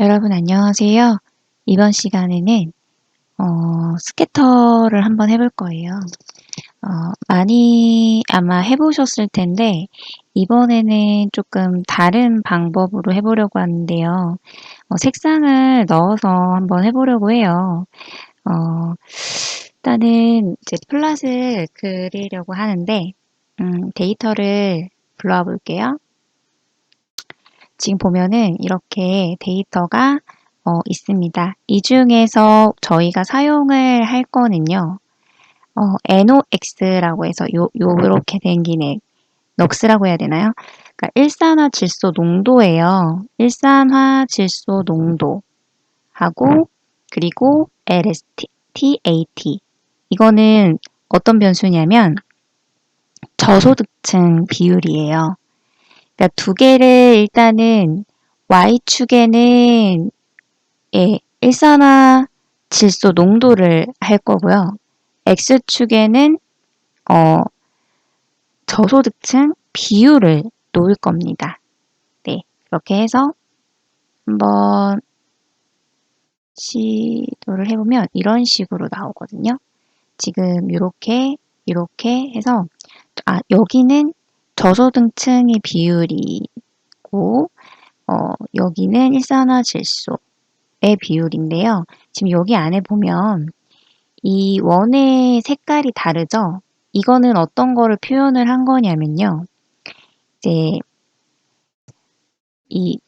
여러분 안녕하세요. 이번 시간에는 어, 스케터를 한번 해볼 거예요. 어, 많이 아마 해보셨을 텐데 이번에는 조금 다른 방법으로 해보려고 하는데요. 어, 색상을 넣어서 한번 해보려고 해요. 어, 일단은 이제 플랫을 그리려고 하는데 음, 데이터를 불러와 볼게요. 지금 보면은 이렇게 데이터가 어, 있습니다. 이 중에서 저희가 사용을 할 거는요. 어, NOx라고 해서 요, 요렇게 생긴 애, 넉스라고 해야 되나요? 그러니까 일산화 질소 농도예요. 일산화 질소 농도 하고 그리고 LST, TAT 이거는 어떤 변수냐면 저소득층 비율이에요. 그러니까 두 개를 일단은 y축에는 예, 일산화 질소 농도를 할 거고요. x축에는 어, 저소득층 비율을 놓을 겁니다. 네, 그렇게 해서 한번 시도를 해보면 이런 식으로 나오거든요. 지금 이렇게 이렇게 해서 아 여기는 저소득층의 비율이고 어, 여기는 일산화 질소의 비율인데요. 지금 여기 안에 보면 이 원의 색깔이 다르죠? 이거는 어떤 거를 표현을 한 거냐면요. 이제 이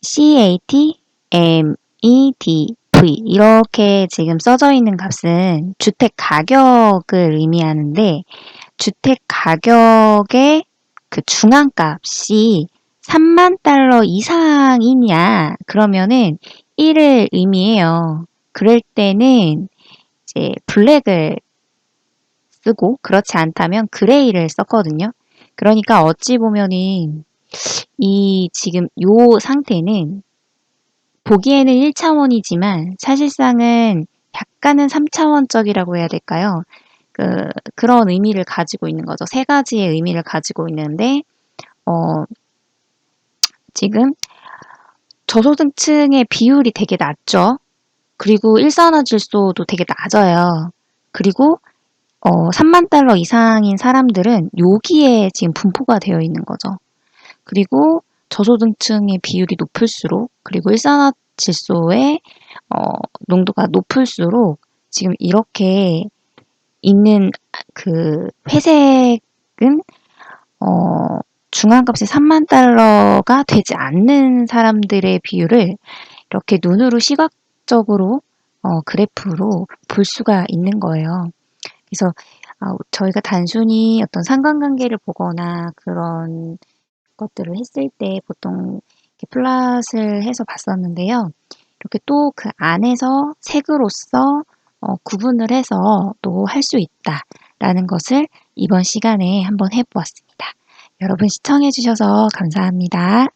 CAT, M, E, D, V 이렇게 지금 써져 있는 값은 주택 가격을 의미하는데 주택 가격의 그 중앙값이 3만 달러 이상이냐 그러면은 1을 의미해요. 그럴 때는 이제 블랙을 쓰고 그렇지 않다면 그레이를 썼거든요. 그러니까 어찌 보면은 이 지금 요 상태는 보기에는 1차원이지만 사실상은 약간은 3차원적이라고 해야 될까요? 그, 그런 의미를 가지고 있는 거죠. 세 가지의 의미를 가지고 있는데, 어, 지금 저소득층의 비율이 되게 낮죠. 그리고 일산화질소도 되게 낮아요. 그리고 어, 3만 달러 이상인 사람들은 여기에 지금 분포가 되어 있는 거죠. 그리고 저소득층의 비율이 높을수록 그리고 일산화질소의 어, 농도가 높을수록 지금 이렇게 있는 그 회색은 어, 중앙값이 3만 달러가 되지 않는 사람들의 비율을 이렇게 눈으로 시각적으로 어, 그래프로 볼 수가 있는 거예요. 그래서 어, 저희가 단순히 어떤 상관관계를 보거나 그런 것들을 했을 때 보통 플랫을 해서 봤었는데요. 이렇게 또 그 안에서 색으로서 어, 구분을 해서 또 할 수 있다라는 것을 이번 시간에 한번 해보았습니다. 여러분 시청해주셔서 감사합니다.